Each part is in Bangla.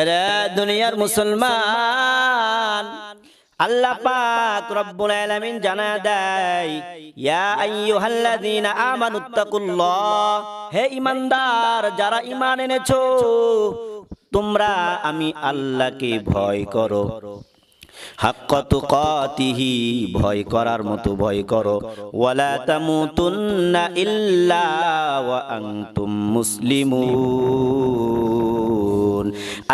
এরা দুনিয়ার মুসলমান, আল্লাহ পাক রব্বুল আলামিন জানা দেয়, ইয়া আইয়ুহাল্লাযীনা আমানুত্তাকুল্লাহ হে ঈমানদার, যারা ঈমান এনেছো, তোমরা আমি আল্লাহকে ভয় করো। হাক্কা তুকাতিহি, ভয় করার মতো ভয় করো। ওয়ালা তামুতুন্না ইল্লা ওয়া আনতুম মুসলিমুন।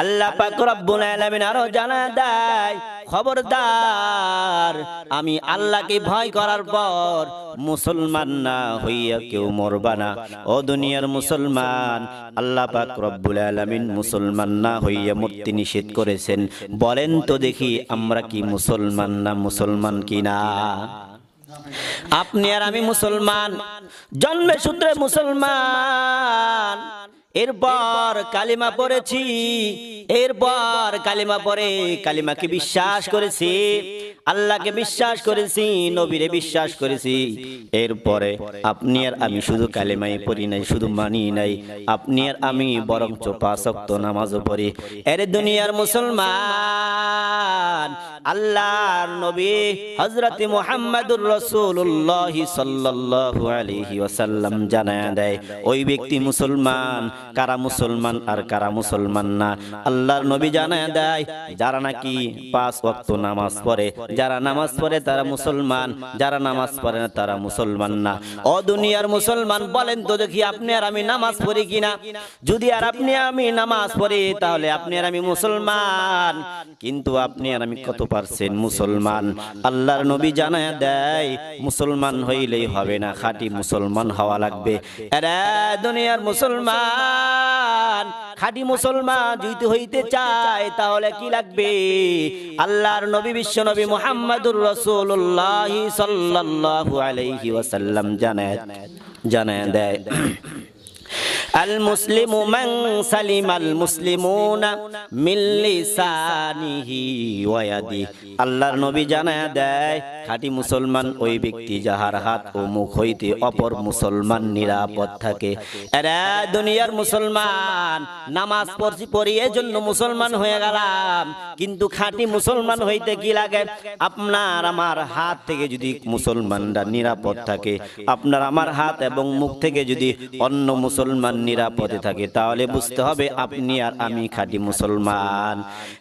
আল্লাহ পাক রব্বুল আরও জানা দেয়, খবরদার, আমি আল্লাহকে ভয় করার পর মুসলমান না হইয়া কেউ মরবা না। ও দুনিয়ার মুসলমান, আল্লাহ পাক রব্বুল আলামিন মুসলমান না হইয়া মূর্তি নিষেধ করেছেন। বলেন তো দেখি আমরা কি মুসলমান না মুসলমান কি না আপনি আর আমি মুসলমান জন্মে সূত্রে মুসলমান। এরপর কালিমা পড়েছি। এরপর কালিমা পরে কালিমাকে বিশ্বাস করেছি, আল্লাহকে বিশ্বাস করেছি, নবীরে বিশ্বাস করেছি। এরপরে আপনি আর আমি শুধু কালিমাই পড়ি নাই, শুধু মানি নাই। আপনি আর আমি বরং চোপাসক্ত নামাজও পড়ি। এর দুনিয়ার মুসলমান, আল্লাহর নবী হজরত মুহাম্মদুর রাসূলুল্লাহ সাল্লাল্লাহু আলাইহি ওয়াসাল্লাম জানায় দেয়, ওই ব্যক্তি মুসলমান, কারা মুসলমান আর কারা মুসলমান না? আল্লাহর নবী জানায় দেয়, যারা নাকি পাঁচ ওয়াক্ত নামাজ পড়ে, যারা নামাজ পড়ে তারা মুসলমান, যারা নামাজ পড়ে না তারা মুসলমান না। ও দুনিয়ার মুসলমান বলেন তো দেখি আপনি আর আমি নামাজ পড়ি কিনা? যদি আর আপনি আমি নামাজ পড়ি, তাহলে আপনি আর আমি মুসলমান। কিন্তু আপনি আর আমি কত পারছেন মুসলমান? আল্লাহর নবী জানায় দেয়, মুসলমান হইলেই হবে না, খাঁটি মুসলমান হওয়া লাগবে। এরা দুনিয়ার মুসলমান খাঁটি মুসলমান যদি হইতে চায়, তাহলে কি লাগবে? আল্লাহর নবী বিশ্ব নবী মোহাম্মদুর রসুল্লাহ সাল্লাল্লাহু আলাইহি ওয়াসাল্লাম জানায় জানায় দেয়। আল মুসলিমু মান সালিমাল মুসলিমুনা মিন লিসানিহি আল্লাহর নবী জানায়া দেয়, খাঁটি মুসলমান ওই ব্যক্তি যাহার হাত ও মুখ হইতে অপর মুসলমান নিরাপদ থাকে। এরা দুনিয়ার মুসলমান, নামাজ পড়ছি পড়ি জন্য মুসলমান হয়ে গেলাম, কিন্তু খাঁটি মুসলমান হইতে কি লাগে? আপনার আমার হাত থেকে যদি মুসলমানরা নিরাপদ থাকে, আপনার আমার হাত এবং মুখ থেকে যদি অন্য মুসলমান নিরাপদে থাকে, তাহলে বুঝতে হবে আপনি আর আমি খাঁটি মুসলমান।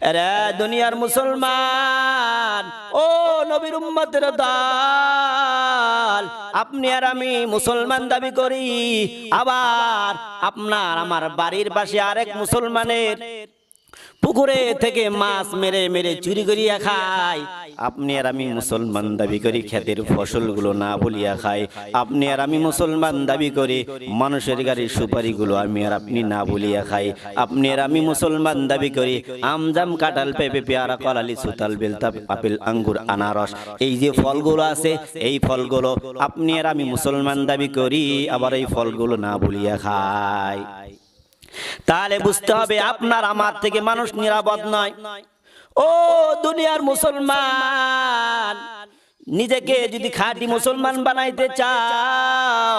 এরা দুনিয়ার মুসলমান, ও নবীর উম্মতের দল, আপনি আর আমি মুসলমান দাবি করি। আবার আপনার আমার বাড়ির পাশে আরেক মুসলমানের পুকুরে থেকে মাছ মেরে মেরে চুরি করিয়া খায়। আপনি আর আমি মুসলমান দাবি করি, ক্ষেতের ফসলগুলো না বলিয়া খাই আপনি আর আমি মুসলমান দাবি করি, মানুষের গাড়ির সুপারিগুলো আমি আর আপনি না বলিয়া খাই। আপনি আর আমি মুসলমান দাবি করি, আমজাম কাঁঠাল পেঁপে, পেয়ারা, কলালি, সুতাল, বেলতা, আপেল, আঙ্গুর, আনারস, এই যে ফলগুলো আছে, এই ফলগুলো আপনি আর আমি মুসলমান দাবি করি, আবার এই ফলগুলো না বলিয়া খাই তাহলে বুঝতে হবে আপনার আমার থেকে মানুষ নিরাপদ নয়। ও দুনিয়ার মুসলমান নিজেকে যদি খাঁটি মুসলমান বানাইতে চাও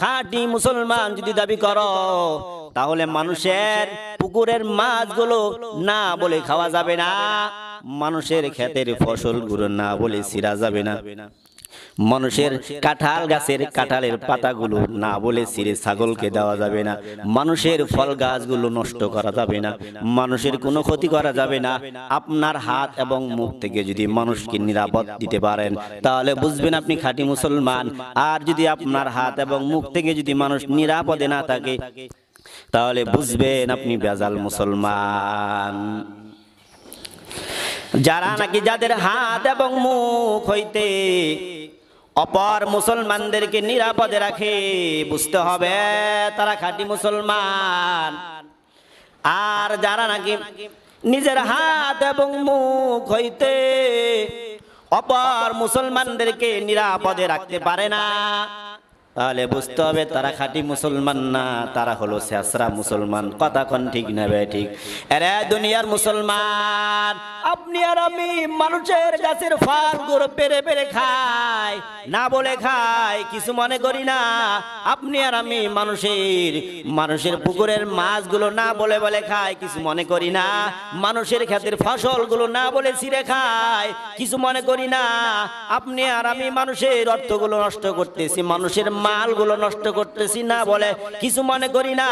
খাঁটি মুসলমান যদি দাবি করো তাহলে মানুষের পুকুরের মাছগুলো না বলে খাওয়া যাবে না। মানুষের ক্ষেতের ফসলগুলো না বলে ছিঁড়া যাবে না। মানুষের কাঁঠাল গাছের কাঁঠালের পাতাগুলো না বলে ছিঁড়ে ছাগলকে দেওয়া যাবে না। মানুষের ফল গাছগুলো নষ্ট করা যাবে না। মানুষের কোনো ক্ষতি করা যাবে না। আপনার হাত এবং মুখ থেকে যদি মানুষকে নিরাপদ দিতে পারেন, তাহলে বুঝবেন আপনি খাঁটি মুসলমান। আর যদি আপনার হাত এবং মুখ থেকে যদি মানুষ নিরাপদে না থাকে, তাহলে বুঝবেন আপনি বেজাল মুসলমান। যারা নাকি যাদের হাত এবং মুখ হইতে অপর মুসলমানদেরকে নিরাপদে রাখে, বুঝতে হবে, তারা খাঁটি মুসলমান। আর যারা নাকি নিজের হাত এবং মুখ হইতে অপর মুসলমানদেরকে নিরাপদে রাখতে পারে না তাহলে বুঝতে হবে তারা খাঁটি মুসলমান না, তারা হলো শেষরা মুসলমান। কথা কোন ঠিক নেবে ঠিক? এরে দুনিয়ার মুসলমান, আপনি আর আমি মানুষের গাছের ফলগুলো পেরে পেরে খাই, না বলে খাই, কিছু মনে করি না। আপনি আর আমি মানুষের মানুষের পুকুরের মাছগুলো না বলে বলে খাই, কিছু মনে করি না। মানুষের ক্ষেতের ফসলগুলো না বলে ছিঁড়ে খাই, কিছু মনে করি না। আপনি আর আমি মানুষের অর্থগুলো নষ্ট করতেছি, মানুষের মালগুলো নষ্ট করতেছি না বলে কিছু মনে করি না।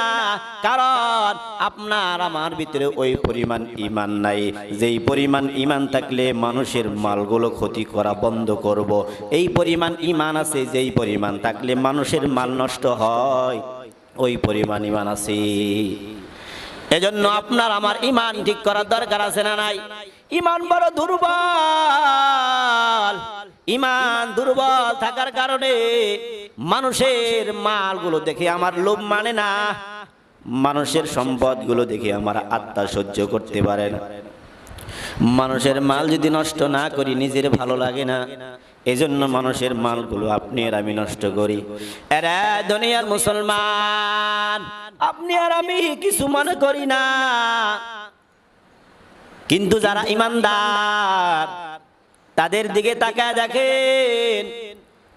কারণ আপনার আমার ভিতরে ওই পরিমাণ ইমান নাই। যেই পরিমাণ ইমান থাকলে মানুষের মালগুলো ক্ষতি করা বন্ধ করব। এই পরিমাণ ইমান আছে, যেই পরিমাণ থাকলে মানুষের মাল নষ্ট হয়, ওই পরিমাণ ইমান আছে। এজন্য আপনার আমার ইমান ঠিক করার দরকার আছে না নাই? ইমান বড় দুর্বল। ইমান দুর্বল থাকার কারণে মানুষের মালগুলো দেখে আমার লোভ মানে না। মানুষের সম্পদগুলো দেখে আমার আত্মা সহ্য করতে পারে না। মানুষের মাল যদি নষ্ট না করি, নিজের ভালো লাগে না। এজন্য মানুষের মালগুলো আপনি আর আমি নষ্ট করি। এরা দুনিয়ার মুসলমান, আপনি আর আমি কিছু মনে করি না। কিন্তু যারা ইমানদার, তাদের দিকে তাকায় দেখেন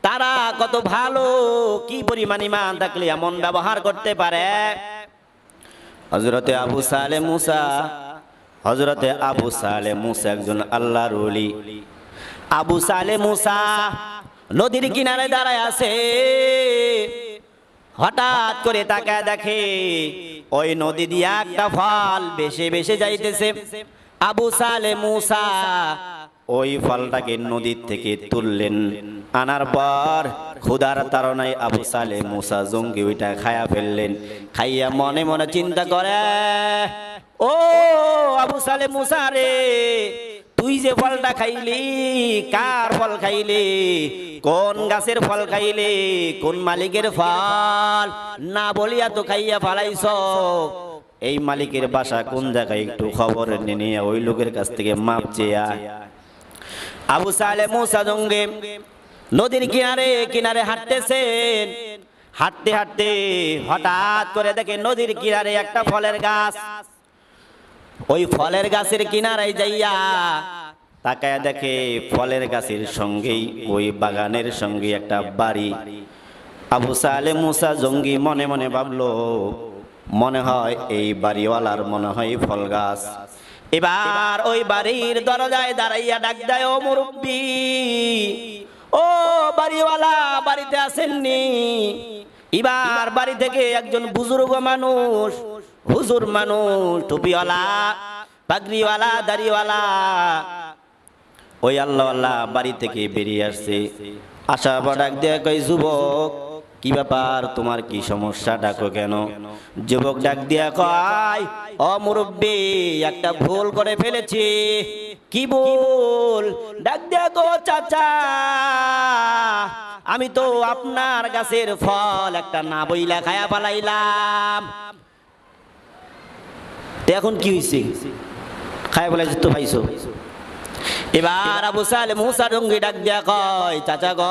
তারা কত ভালো, কি পরিমাণ ইমান থাকলে এমন ব্যবহার করতে পারে? হজরতে আবু সালে মুসা হজরতে আবু সালে মুসা একজন আল্লাহর ওলি। আবু সালে মুসা নদীর কিনারে দাঁড়ায় আছে। হঠাৎ করে তাকায় দেখে ওই নদী দিয়ে একটা ফল বেশে বেশে যাইতেছে। আবু সালে মুসা ওই ফলটাকে নদীর থেকে তুললেন। আনার পর ক্ষুধার তারনায় আবু সালে মুসা জঙ্গি ওইটা খায়া ফেললেন। খাইয়া মনে মনে চিন্তা করে, ও আবু সালে মুসা রে, তুই যে ফলটা খাইলি, কার ফল খাইলি? কোন গাছের ফল খাইলি? কোন মালিকের ফল? না বলিয়া তো খাইয়া ফালাইছ। এই মালিকের বাসা কোন জায়গায় একটু খবর নিয়ে ওই লোকের কাছ থেকে মাপ চেয়া আবু সালে মুসা জঙ্গে। নদীর কিনারে কিনারে হাঁটতেছেন। হাঁটতে হাঁটতে হঠাৎ করে দেখে নদীর কিনারে একটা ফলের গাছ। ওই ফলের গাছের কিনারায় যাইয়া তাকায় দেখে ফলের গাছের সঙ্গেই, ওই বাগানের সঙ্গে একটা বাড়ি। আবু সালে মুসা জঙ্গি মনে মনে ভাবলো, মনে হয় এই বাড়িওয়ালার মনে হয় ফল গাছ। এবার ওই বাড়ির দরজায় দাঁড়াইয়া ডাক দেয়, ও মুরব্বী, ও বাড়িওয়ালা, বাড়িতে আসেননি? এবার বাড়ি থেকে একজন বুজুর্গ মানুষ, হুজুর মানুষ, টুপিওয়ালা, পাগড়িওয়ালা, দাড়িওয়ালা, ওই আল্লাহ আল্লাহ বাড়ি থেকে বেরিয়ে আসছে। আশা বা ডাক দিয়ে, কই যুবক কি ব্যাপার? তোমার কি সমস্যা? ডাকো কেন? যুবক ডাক দিয়া কয় ও মুরব্বী, একটা ভুল করে ফেলেছি। কি ভুল? ডাক দিয়া গো চাচা, আমি তো আপনার গাছের ফল একটা না বইলা খায়া পালাইলাম এখন কি হয়েছে খায়া বলে তো পাইছো। এবার আবু সালে মুসা রঙ্গি ডাক দিয়া কয়, চাচা গ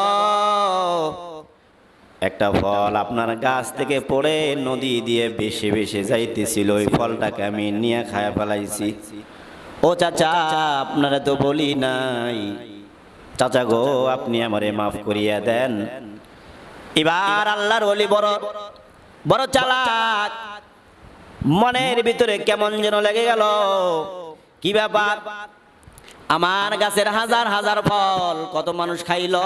একটা ফল আপনার গাছ থেকে পড়ে নদী দিয়ে বেশি বেশি যাইতেছিল, ওই ফলটাকে আমি নিয়ে খায়া ফেলাইছি। ও চাচা, আপনারা তো বলি নাই। চাচা গো, আপনি আমারে মাফ করিয়া দেন। এবার আল্লাহর ওলি বড় বড় চালাক। মনের ভিতরে কেমন যেন লেগে গেল। কি ব্যাপার? আমার গাছের হাজার হাজার ফল কত মানুষ খাইল?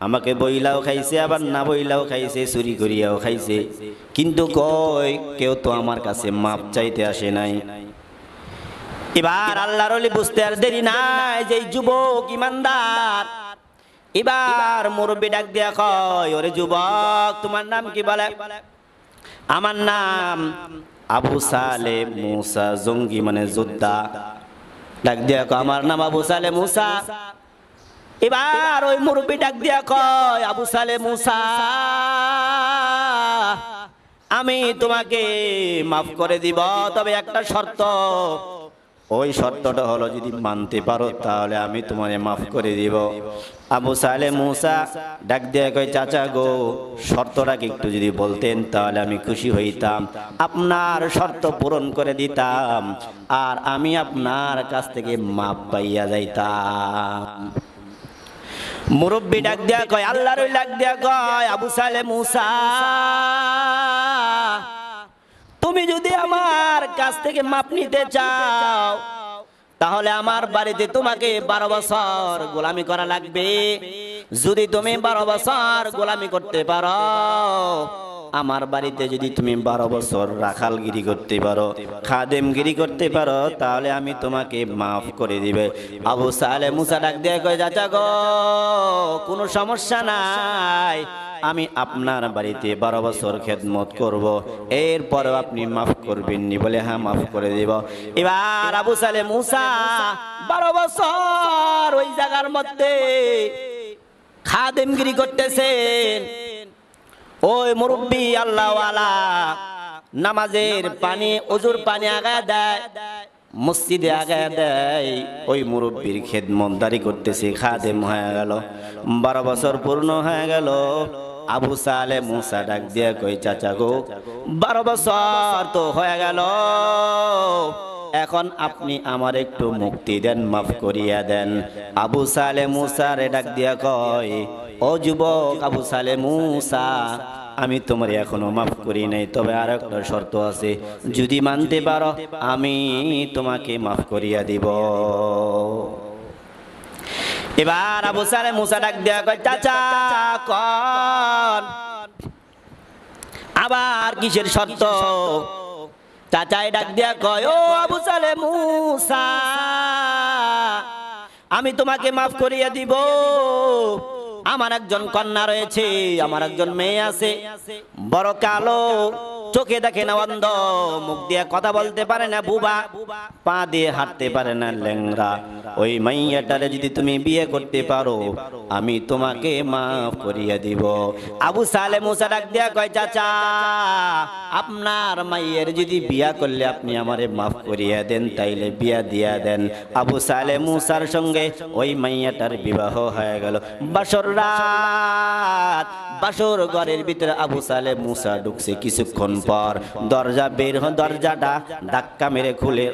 আমাকে বইলাও খাইছে, আবার না বইলাও খাইছে, চুরি করিয়াও খাইছে। কিন্তু কই কেউ তো আমার কাছে মাপ চাইতে আসে নাই। এবার আল্লাহর বুঝতে আর দেরি নাই যে যুবক ইমানদার। এবার মুরব্বী ডাক দিয়া কয়, ওরে যুবক, তোমার নাম কি বলে? আমার নাম আবু সালে মুসা, জঙ্গি মানে যোদ্ধা। ডাক দিয়া কয়, আমার নাম আবু সালে মুসা। এবার ওই মুরব্বী ডাক দিয়া কয়, আবু সালে মুসা, আমি তোমাকে মাফ করে দিব। তবে একটা শর্ত, ওই শর্তটা হলো যদি মানতে পারো তাহলে আমি তোমারে মাফ করে দিব। আবু সালে মুসা ডাক দিয়ে কয়, চাচা গো শর্তটা কি একটু যদি বলতেন তাহলে আমি খুশি হইতাম। আপনার শর্ত পূরণ করে দিতাম আর আমি আপনার কাছ থেকে মাপ পাইয়া যাইতাম। মুরব্বী ডাক দেয়া কয়, আল্লাহর ডাক দেয়া কয়, আবু সালে মুসা, তুমি যদি আমার কাছ থেকে মাপ নিতে চাও, তাহলে আমার বাড়িতে তোমাকে বারো বছর গোলামি করা লাগবে। যদি তুমি বারো বছর গোলামি করতে পারো আমার বাড়িতে যদি তুমি বারো বছর রাখালগিরি করতে পারো, খাদেমগিরি করতে পারো, তাহলে আমি তোমাকে মাফ করে দিবে। আবু সালে মুসা ডাক দিয়ে কয়ে যাচা গো, কোনো সমস্যা নাই, আমি আপনার বাড়িতে বারো বছর খেদমত করব। এরপরেও আপনি মাফ করবেন নি বলে হ্যাঁ মাফ করে দিব। এবার আবু সালে মুসা বারো বছর ওই জায়গার মধ্যে খাদেমগিরি করতেছেন। ওই মুরব্বী আল্লাহওয়ালা নামাজের পানি অজুর পানি আগায় দেয় মসজিদে আগায় দেয়। ওই মুরব্বীর খেদমতদারি করতেছে খাদেম হয়ে গেল বারো বছর পূর্ণ হয়ে গেল। আবু সালে মুসা ডাক দিয়ে কই চাচা গো বারো বছর তো হয়ে গেল। এখন আপনি আমার একটু মুক্তি দেন, মাফ করিয়া দেন। আবু সালে মুসার ডাক দিয়া কয়, ও যুবক আবু সালে মুসা, আমি তোমার এখনও মাফ করি নাই, তবে আর একটা শর্ত আছে। যদি মানতে পারো, আমি তোমাকে মাফ করিয়া দিব। এবার আবু সালে মুসা ডাক দেয়া কয়, চাচা, কন। আবার কিসের শর্ত? চাচাই ডাক দিয়া কয়, ও আবু সালে মুসা, আমি তোমাকে মাফ করিয়া দিব। আমার একজন কন্যা রয়েছে, আমার একজন মেয়ে আছে। বড় কালো চোখে দেখে না অন্ধ মুখ দিয়ে কথা বলতে পারে না বুবা পা দিয়ে হাঁটতে পারে না ল্যাংরা ওই মাইয়াটারে যদি তুমি বিয়ে করতে পারো আমি তোমাকে মাফ করিয়া দিব। আবু সালে মুসা ডাক দিয়া কয় চাচা আপনার মাইয়ের যদি বিয়া করলে আপনি আমারে মাফ করিয়া দেন তাইলে বিয়া দিয়া দেন। আবু সালে মুসার সঙ্গে ওই মাইয়াটার বিবাহ হয়ে গেল। বাসর রাত বাসর ঘরের ভিতরে আবু সালে মুসা ঢুকছে। কিছুক্ষণ পর দরজা বের দরজাটা ধাক্কা মেরে খুলে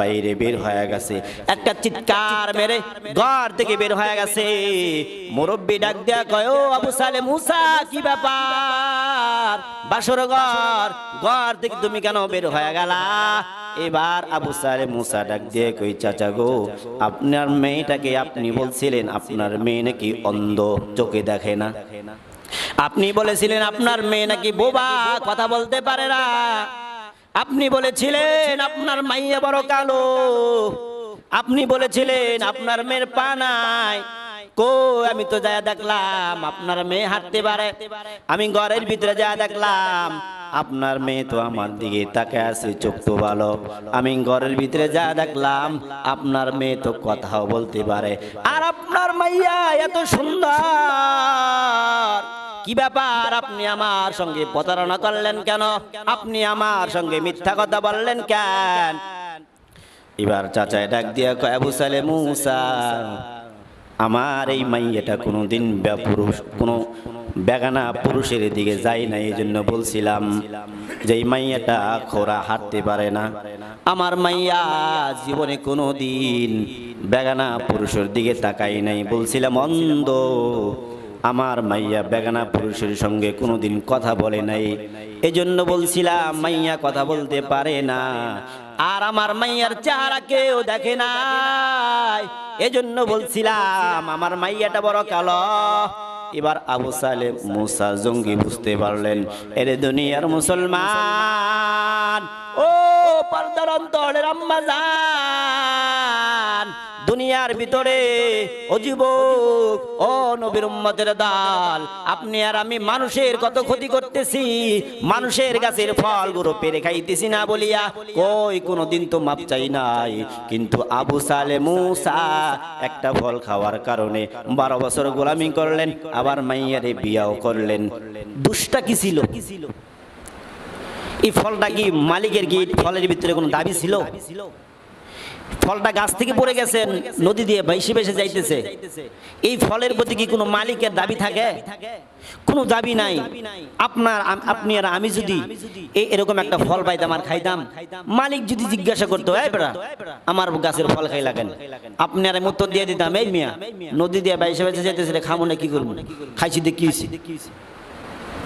বাইরে বের হয়ে গেছে। একটা চিৎকার মেরে ঘর থেকে বের হয়ে গেছে। মুরব্বী ডাক দেয়া কয়, ও আবু সালে মুসা, কি ব্যাপার? বাসর ঘর ঘর থেকে তুমি কেন বের হয়ে গেলা? এবার আবু সালে মুসা ডাক দিয়ে কই চাচা গো, আপনার মেয়েটাকে আপনি বলছিলেন, আপনার মেয়ে নাকি অন্ধ, চোখে দেখে না। আপনি বলেছিলেন আপনার মেয়ে নাকি বোবা? কথা বলতে পারে না। আপনি বলেছিলেন আপনার মাইয়া বড় কালো। আপনি বলেছিলেন আপনার মেয়ের পা নাই। কো, আমি তো যা দেখলাম, আপনার মেয়ে হাঁটতে পারে। আমি ঘরের ভিতরে যা দেখলাম, আপনার মেয়ে তো আমার দিকে তাকে আছে, চোখ তো ভালো। আমি ঘরের ভিতরে যা দেখলাম, আপনার মেয়ে তো কথাও বলতে পারে। আর আপনার মাইয়া এত সুন্দর। কি ব্যাপার? আপনি আমার সঙ্গে প্রতারণা করলেন কেন? আপনি আমার সঙ্গে মিথ্যা কথা বললেন কেন? এবার চাচায় ডাক দিয়া কয় সালে মুসা, আমার এই মাইয়াটা কোনোদিন পুরুষ কোনো বেগানা পুরুষের দিকে যাই না এই জন্য বলছিলাম যে এই মাইয়াটা খোরা হাঁটতে পারে না। আমার মাইয়া জীবনে কোনো দিন বেগানা পুরুষের দিকে তাকাই নাই। বলছিলাম, অন্ধ আমার মাইয়া বেগানা পুরুষের সঙ্গে কোনোদিন কথা বলে নাই। এজন্য বলছিলাম, মাইয়া কথা বলতে পারে না। আর আমার মাইয়ার চেহারা কেউ দেখে নাই। এজন্য বলছিলাম, আমার মাইয়াটা বড় কালো। এবার আবু সালে মুসা জঙ্গি বুঝতে পারলেন, এরে দুনিয়ার মুসলমান, ও পর্দার অন্তরের আম্মা দুনিয়ার ভিতরে ও ও নবীর উম্মতের দাল, আপনি আর আমি মানুষের কত ক্ষতি করতেছি, মানুষের গাছের ফলগুলো পেরে খাইতেছি না বলিয়া কই কোনোদিন তো মাপ চাই নাই। কিন্তু আবু সালে মুসা একটা ফল খাওয়ার কারণে বারো বছর গোলামি করলেন, আবার মাইয়ারে বিয়াও করলেন। দুষ্টা কি ছিল? এই ফলটা কি মালিকের কি ফলের ভিতরে কোনো দাবি ছিল? ফলটা গাছ থেকে পড়ে গেছেন নদী দিয়ে বেশি বেশি যাইতেছে। এই ফলের প্রতি কি কোনো মালিকের দাবি থাকে? কোনো দাবি নাই। আপনার আপনি আর আমি যদি এই এরকম একটা ফল পাইতাম আর খাইতাম। মালিক যদি জিজ্ঞাসা করতো, এই বেড়া আমার গাছের ফল খাই লাগেন। আপনি আর উত্তর দিয়ে দিতাম, এই মিয়া, নদী দিয়ে বাইশে বাইশে যাইতেছে খামো না, কি করব? খাইছি দিয়ে কি হয়েছে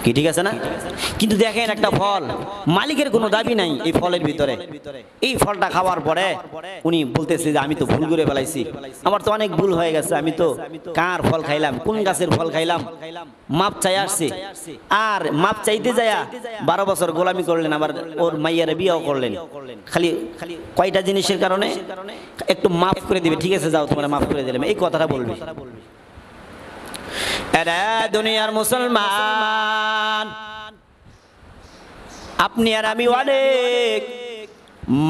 কি, ঠিক আছে না? কিন্তু দেখেন একটা ফল, মালিকের কোনো দাবি নাই এই ফলের ভিতরে। এই ফলটা খাওয়ার পরে উনি বলতেছে যে, আমি তো ভুল করে ফেলাইছি। আমার তো অনেক ভুল হয়ে গেছে। আমি তো কার ফল খাইলাম? কোন গাছের ফল খাইলাম? মাপ চাই আসছে। আর মাপ চাইতে যায়া বারো বছর গোলামি করলেন, আবার ওর মাইয়ারে বিয়েও করলেন। খালি খালি কয়টা জিনিসের কারণে? একটু মাফ করে দিবে। ঠিক আছে, যাও, তোমরা মাফ করে দিলাম। এই কথাটা বলবে। দুনিয়ার মুসলমান। আপনি আর আমি অনেক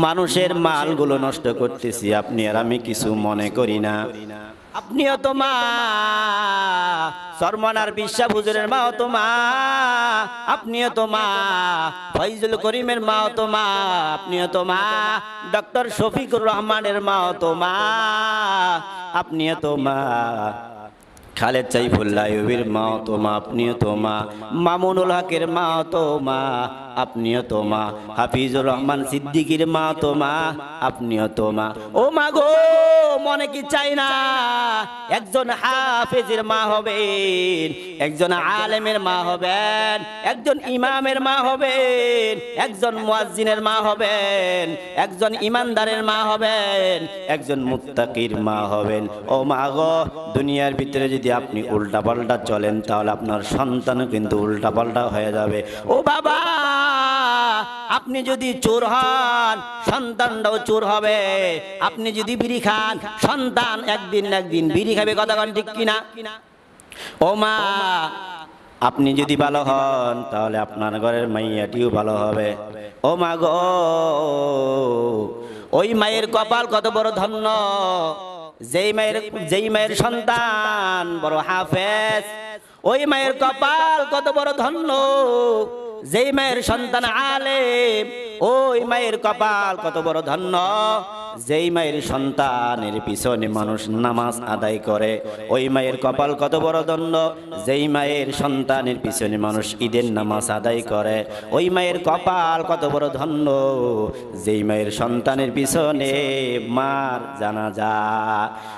মানুষের মালগুলো নষ্ট করতেছি, আপনি আর আমি কিছু মনে করি না। আপনিও তো মা, সরমনার বিশ্বাস হুজুরের মাও তো মা, আপনিও তো মা ফৈজুল করিমের মাও তো মা, আপনিও তো মা, ডক্টর শফিকুর রহমানের মাও তো মা, আপনিও তো মা। খালেদ সাইফুল্লাহ মাও তো মা আপনিও তো মা মামুনুল হকের মা তো মা আপনিও তো মা হাফিজুর রহমান সিদ্দিকির মা তো মা আপনিও তো মা ও মা গো, মনে কি চাই না? একজন হাফেজের মা হবেন, একজন আলেমের মা হবেন, একজন ইমামের মা হবেন, একজন মুয়াজ্জিনের মা হবেন, একজন ইমানদারের মা হবেন, একজন মুত্তাকির মা হবেন। ও মা গো, দুনিয়ার ভিতরে যদি আপনি উল্টা পাল্টা চলেন, তাহলে আপনার সন্তানও কিন্তু উল্টা পাল্টা হয়ে যাবে। ও বাবা আপনি যদি চোর হন, সন্তানটাও চোর হবে। আপনি যদি বিড়ি খান, সন্তান একদিন একদিন বিড়ি খাবে, কথা কন ঠিক কিনা? ও মা আপনি যদি ভালো হন, তাহলে আপনার ঘরের মাইয়াটিও ভালো হবে। ও মা গো, ওই মায়ের কপাল কত বড় ধন্য। যেই মায়ের যেই মায়ের সন্তান বড় হাফেজ, ওই মায়ের কপাল কত বড় ধন্য। যেই মায়ের সন্তান আলেম ওই মায়ের কপাল কত বড় ধন্য। যেই মায়ের সন্তানের পিছনে মানুষ নামাজ আদায় করে, ওই মায়ের কপাল কত বড় দণ্ড? যেই মায়ের সন্তানের পিছনে মানুষ ঈদের নামাজ আদায় করে, ওই মায়ের কপাল কত বড় ধন্য? যেই মায়ের সন্তানের পিছনে মার জানাজা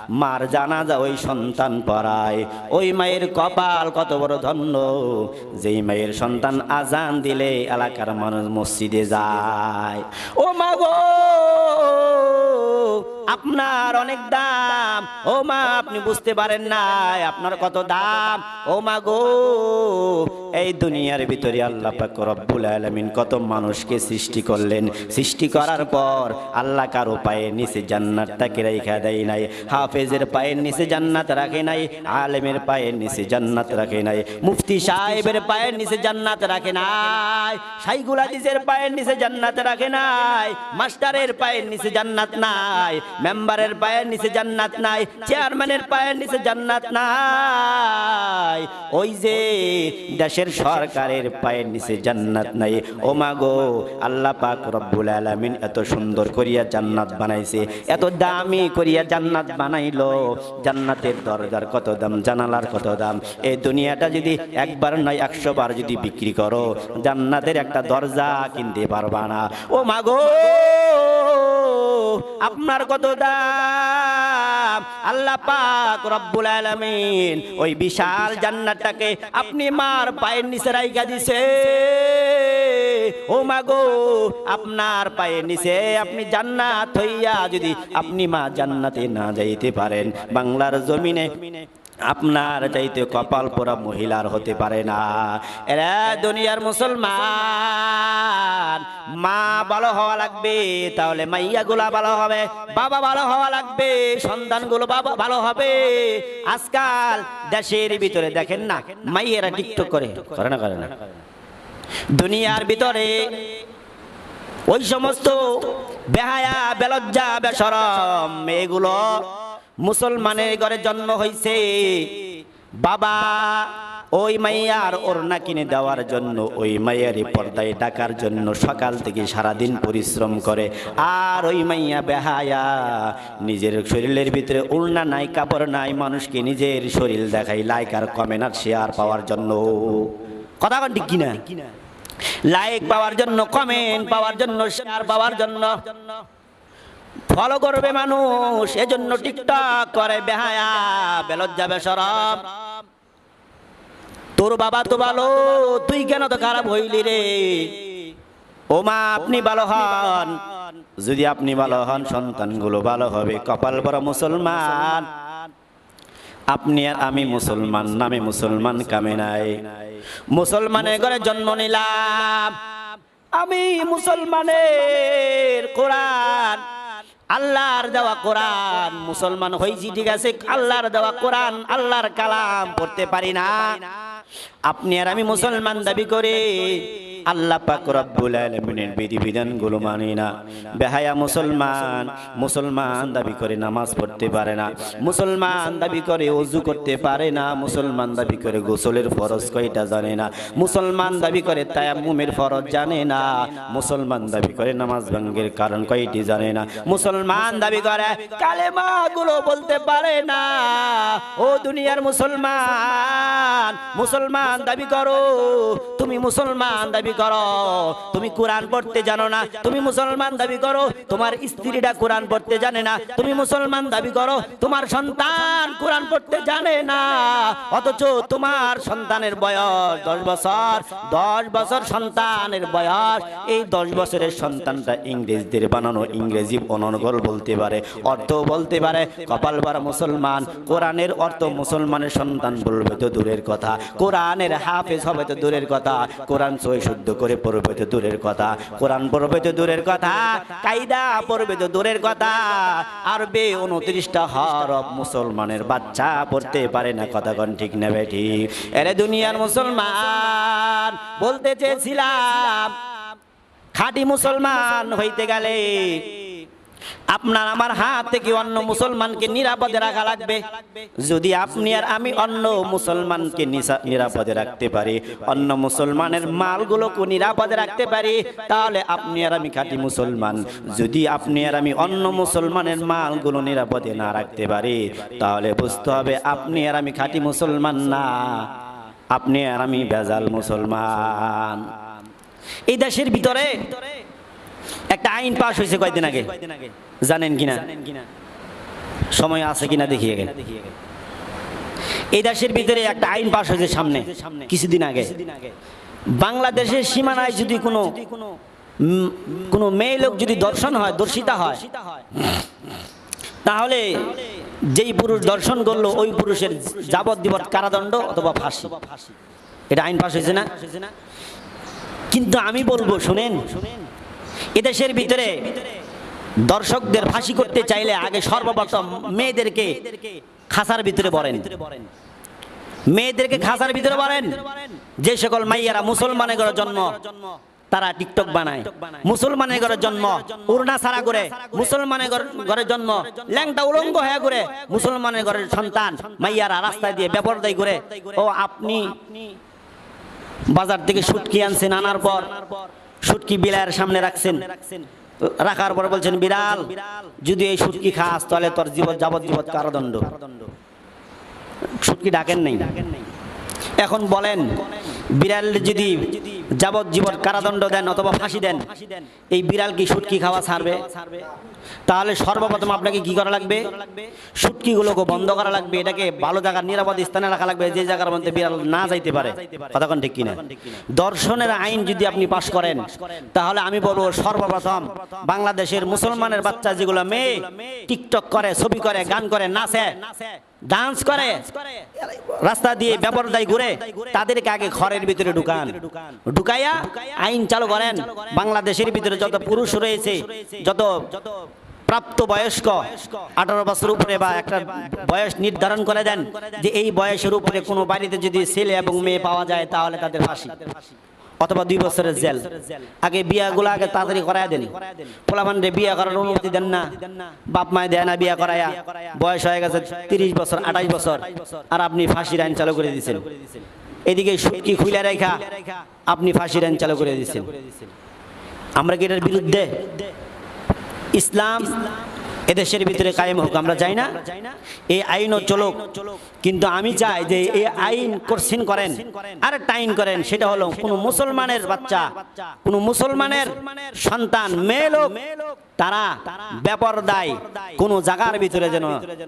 মার জানাজা ওই সন্তান পড়ায়, ওই মায়ের কপাল কত বড় ধন্য? যেই মায়ের সন্তান আজান দিলে এলাকার মানুষ মসজিদে যায়, ও মা গো! আপনার অনেক দাম। ও মা, আপনি বুঝতে পারেন নাই আপনার কত দাম। ও মা গো এই দুনিয়ার ভিতরে আল্লাহ পাক রব্বুল আলামিন কত মানুষকে সৃষ্টি করলেন। সৃষ্টি করার পর আল্লাহ কারও পায়ের নিচে জান্নাতটাকে রেখা দেয় নাই? হাফেজের পায়ের নিচে জান্নাত রাখে নাই, আলেমের পায়ের নিচে জান্নাত রাখে নাই, মুফতি সাহেবের পায়ের নিচে জান্নাত রাখে নাই, সাইগুল হাদিসের পায়ের নিচে জান্নাত রাখে নাই, মাস্টারের পায়ের নিচে জান্নাত নাই, মেম্বারের পায়ের নিচে জান্নাত নাই, চেয়ারম্যানের পায়ের নিচে জান্নাত নাই। ওই যে দেশের সরকারের পায়ের নিচে জান্নাত নাই। ও মা গো, আল্লাহ পাক রব্বুল আলামিন এত সুন্দর করিয়া জান্নাত বানাইছে, এত দামি করিয়া জান্নাত বানাইলো। জান্নাতের দরজার কত দাম, জানালার কত দাম। এই দুনিয়াটা যদি একবার নয়, একশো বার যদি বিক্রি করো, জান্নাতের একটা দরজা কিনতে পারবা না। ও মা গো! আপনার কত দাম? আল্লাহ পাক রব্বুল আলামিন ওই বিশাল জান্নাতটাকে আপনি মার পায়ের নিচে রাইখা দিছে। ও মাগো, আপনার পায়ের নিচে আপনি জান্নাত হইয়া যদি আপনি মা জান্নাতে না যাইতে পারেন, বাংলার জমিনে আপনার চাইতে কপাল পরা মহিলার হতে পারে না। এরা দুনিয়ার মুসলমান, মা ভালো হওয়া লাগবে, তাহলে মাইয়াগুলা ভালো হবে, বাবা ভালো হওয়া লাগবে, সন্তানগুলো বাবা ভালো হবে। আজকাল দেশের ভিতরে দেখেন না, মাইয়েরা টিকটক করে করে না করে না। দুনিয়ার ভিতরে ওই সমস্ত বেহায়া, বেলজ্জা, বেসরম মেয়েগুলো মুসলমানের ঘরে জন্ম হয়েছে বাবা ওই মাইয়ার ওড়না কিনে দেওয়ার জন্য ওই মাইয়ারই পর্দায় ডাকার জন্য সকাল থেকে সারাদিন পরিশ্রম করে। আর ওই মাইয়া বেহায়া নিজের শরীরের ভিতরে ওড়না নাই কাপড় নাই মানুষকে নিজের শরীর দেখাই লাইক আর কমেন্ট আর শেয়ার পাওয়ার জন্য। কথা কন ঠিক কিনা লাইক পাওয়ার জন্য কমেন্ট পাওয়ার জন্য শেয়ার পাওয়ার জন্য। ফলো করবে মানুষ, এজন্য টিকটক করে বেহায়া, বেলজ্জা বেসরম তোর বাবা তো ভালো, তুই কেন তো খারাপ হইলি রে? ও মা, আপনি ভালো হন। যদি আপনি ভালো হন, সন্তানগুলো ভালো হবে। কপাল বড় মুসলমান। আপনি আর আমি মুসলমান, নামে মুসলমান কামে নাই। মুসলমানের ঘরে জন্ম নিলাম। আমি মুসলমানের কোরআন। আল্লাহর দেওয়া কোরআন। মুসলমান হয়েছি ঠিক আছে? আল্লাহর দেওয়া কোরআন, আল্লাহর কালাম পড়তে পারি না। আপনি আর আমি মুসলমান দাবি করে। আল্লাহ পাক রব্বুল আলামিনের বিধিবিধানগুলো মানি না। বেহায়া মুসলমান মুসলমান দাবি করে নামাজ পড়তে পারে না। মুসলমান দাবি করে ওযু করতে পারে না। মুসলমান দাবি করে গোসলের ফরজ কয়টা জানে না। মুসলমান দাবি করে তায়াম্মুমের ফরজ জানে না। মুসলমান দাবি করে নামাজ ভঙ্গের কারণ কয়টি জানে না। মুসলমান দাবি করে কালেমা গুলো বলতে পারে না। ও দুনিয়ার মুসলমান মুসলমান দাবি করো। তুমি মুসলমান দাবি করো। তুমি কোরআন পড়তে জানো না। তুমি মুসলমান দাবি করো। তোমার স্ত্রীটা কোরআন পড়তে জানে না। তুমি মুসলমান দাবি করো। তোমার সন্তান কোরআন পড়তে জানে না। অথচ তোমার সন্তানের বয়স দশ বছর। দশ বছর সন্তানের বয়স। এই দশ বছরের সন্তানটা ইংরেজদের বানানো ইংরেজি অনর্গল বলতে পারে অর্থ বলতে পারে। কপাল বারা মুসলমান। কোরআনের অর্থ মুসলমানের সন্তান বলবে তো দূরের কথা। কোরআনের হাফেজ হবে তো দূরের কথা। কোরআন সই শুদ্ধ করে পড়বে তো দূরের কথা। কোরআন পড়বে তো দূরের কথা, কায়দা পড়বে তো দূরের কথা। আরবে উনত্রিশটা হরফ মুসলমানের বাচ্চা পড়তে পারে না, কথাগণ ঠিক নেবে ঠিক এরে দুনিয়ার মুসলমান, বলতে চেয়েছিলাম, খাঁটি মুসলমান হইতে গেলে আপনার আমার হাত থেকে অন্য মুসলমানকে নিরাপদে রাখা লাগবে? যদি আপনি আর আমি অন্য মুসলমানকে নিরাপদে রাখতে পারি, অন্য মুসলমানের মালগুলোকে নিরাপদে রাখতে পারি, তাহলে আপনি আর আমি খাঁটি মুসলমান। যদি আপনি আর আমি অন্য মুসলমানের মালগুলো নিরাপদে না রাখতে পারি, তাহলে বুঝতে হবে আপনি আর আমি খাঁটি মুসলমান না। আপনি আর আমি বেজাল মুসলমান। এই দেশের ভিতরে একটা আইন পাশ হয়েছে কয়েকদিন আগে? জানেন কিনা? সময় আছে কিনা দেখিয়ে গে এই দেশের ভিতরে একটা আইন পাশ হয়েছে সামনে কিছুদিন আগে। বাংলাদেশের সীমানায় যদি কোনো কোনো মেয়ে লোক যদি দর্শন হয় দর্শিতা হয় তাহলে যেই পুরুষ দর্শন করল ওই পুরুষের যাবজ্জীবন কারাদণ্ড অথবা ফাঁসি। এটা আইন পাশ হয়েছে না? কিন্তু আমি বলব শুনেন এদেশের ভিতরে দর্শকদের ফাঁসি করতে চাইলে আগে সর্বপ্রথম মেয়েদেরকে খাসার ভিতরে বলেন মেয়েদেরকে খাসার ভিতরে বলেন যে সকল মাইয়ারা মুসলমানের ঘরে জন্ম, তারা টিকটক বানায়। মুসলমানের ঘরে জন্ম, উড়না সারা করে মুসলমানের ঘর- জন্ম, ল্যাংটা উলঙ্গ হয়ে করে মুসলমানের ঘরের সন্তান, মাইয়ারা রাস্তায় দিয়ে বেপরদাই করে ও, আপনি বাজার থেকে শুটকি আনছেন আনার পর শুটকি বিলায়ের সামনে রাখছেন। রাখার পর বলছেন, বিড়াল, যদি এই সুটকি খাস, তাহলে তোর জীবন যাবজ্জীবন কারাদণ্ড। সুটকি ডাকেন নাই। এখন বলেন, বিড়াল যদি যাবজ্জীবন কারাদণ্ড দেন অথবা ফাঁসি দেন, এই বিড়াল কি শুটকি খাওয়া ছাড়বে? তাহলে সর্বপ্রথম আপনাকে কি করা লাগবে? শুটকিগুলোকে বন্ধ করা লাগবে, এটাকে ভালো জায়গার নিরাপদ স্থানে রাখা লাগবে, যে জায়গার মধ্যে বিড়াল না যাইতে পারে। কতক্ষণ ঠিক কিনা? দর্শনের আইন যদি আপনি পাশ করেন, তাহলে আমি বলব সর্বপ্রথম বাংলাদেশের মুসলমানের বাচ্চা যেগুলো মেয়ে, টিকটক করে, ছবি করে, গান করে, নাচে ডান্স করে। রাস্তা দিয়ে ব্যাপারদায় ঘুরে তাদেরকে আগে ঘরের ভিতরে ঢুকান। ঢুকাইয়া আইন চালু করেন। বাংলাদেশের ভিতরে যত পুরুষ রয়েছে যত প্রাপ্ত বয়স্ক আঠারো বছর উপরে বা একটা বয়স নির্ধারণ করে দেন যে এই বয়সের উপরে কোনো বাড়িতে যদি ছেলে এবং মেয়ে পাওয়া যায় তাহলে তাদের ফাঁসি। অথবা দুই বছরের জেল। আগে বিয়াগুলো আগে তাড়াতাড়ি করায় দেন। পোলাপানরে বিয়া করার অনুমতি দেন না। বাপ মায় দেয় না বিয়া করায়া বয়স হয়ে গেছে তিরিশ বছর আঠাইশ বছর। আর আপনি ফাঁসির আইন চালু করে দিয়েছেন এদিকে সুটকি খুলে রেখা আপনি ফাঁসির আইন চালু করে দিচ্ছেন আমরা কি এটার বিরুদ্ধে? ইসলাম এদেশের ভিতরে কায়েম হোক, আমরা যাই না? এই আইন ও চলুক। কিন্তু আমি চাই যে এই আইন করছেন করেন আর একটা আইন করেন, সেটা হলো কোনো মুসলমানের বাচ্চা, কোনো মুসলমানের সন্তান, মেয়ে লোক তারা ব্যাপার দায় কোনো জায়গার ভিতরে যেন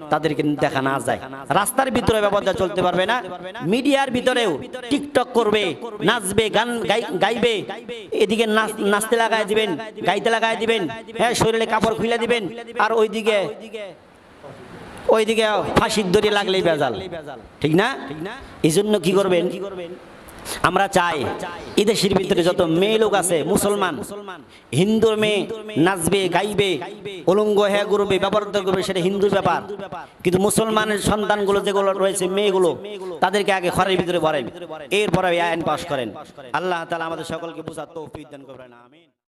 তাদেরকে দেখা না যায়। রাস্তার ভিতরে ব্যাপারটা চলতে পারবে না। মিডিয়ার ভিতরেও টিকটক করবে নাচবে গান গাই- গাইবে। এদিকে নাচতে লাগায় দিবেন গাইতে লাগায় দিবেন হ্যাঁ শরীরে কাপড় খুলে দিবেন আর ওইদিকে ওইদিকে ফাঁসির দড়ি লাগলেই বেজাল। ঠিক না? এই জন্য কি করবেন? আমরা চাই এদেশের ভিতরে যত মেয়ে লোক আছে, মুসলমান, হিন্দুর মেয়ে নাচবে, গাইবে অলঙ্গ হ্যাঁ করবে ব্যবহার করবে, সেটা হিন্দুর ব্যাপার। কিন্তু মুসলমানের সন্তানগুলো যেগুলো রয়েছে, মেয়েগুলো, তাদেরকে আগে ঘরের ভিতরে ভরেন। এরপরে আইন পাশ করেন। আল্লাহ তালা আমাদের সকলকে বোঝার তৌফিক দান করবেন আমিন।